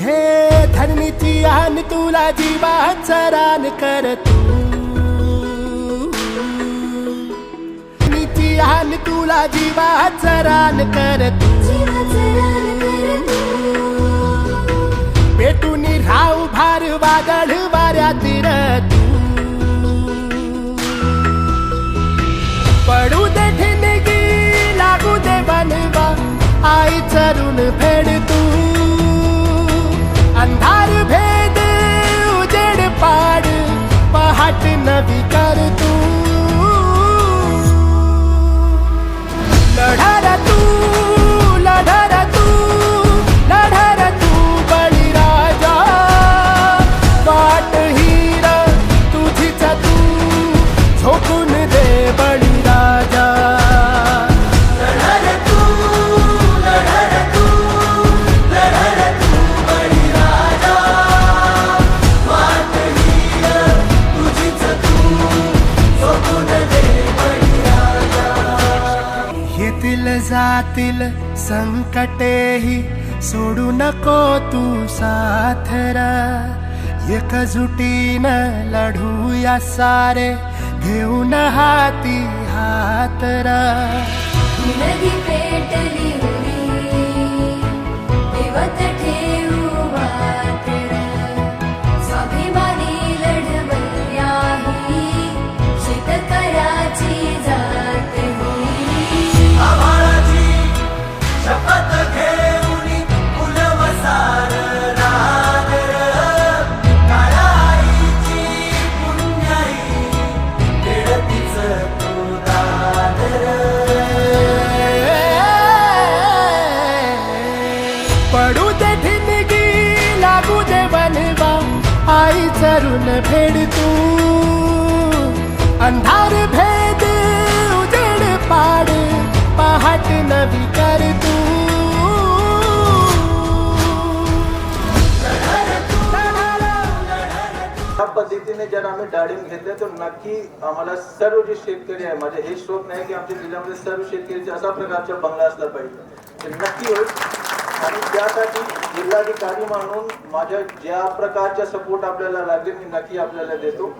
नीती आण तुला जीवात रान कर तू. आण तुला जीवात रान कर तू. पेटून राव भार वादळ पहाट नवी कर तू जातील संकटेही सोडू नको तू साथरा. एकजुटीनं लढूया सारे घेऊन हाती हातरा. विचारून फेड तू. अंधार भेद उजेड पाड पहाट नवी कर तू. या पद्धतीने जर आम्ही डाळिंब घेतले तर नक्की आम्हाला सर्व जे शेतकरी आहे माझे हे शोक नाही की आमच्या जिल्ह्यामध्ये सर्व शेतकरीचे असा प्रकारचा बंगला असला पाहिजे. ते नक्की होईल. आणि त्यासाठी जिल्हाधिकारी म्हणून माझ्या ज्या प्रकारचा सपोर्ट आपल्याला लागेल मी नक्की आपल्याला देतो.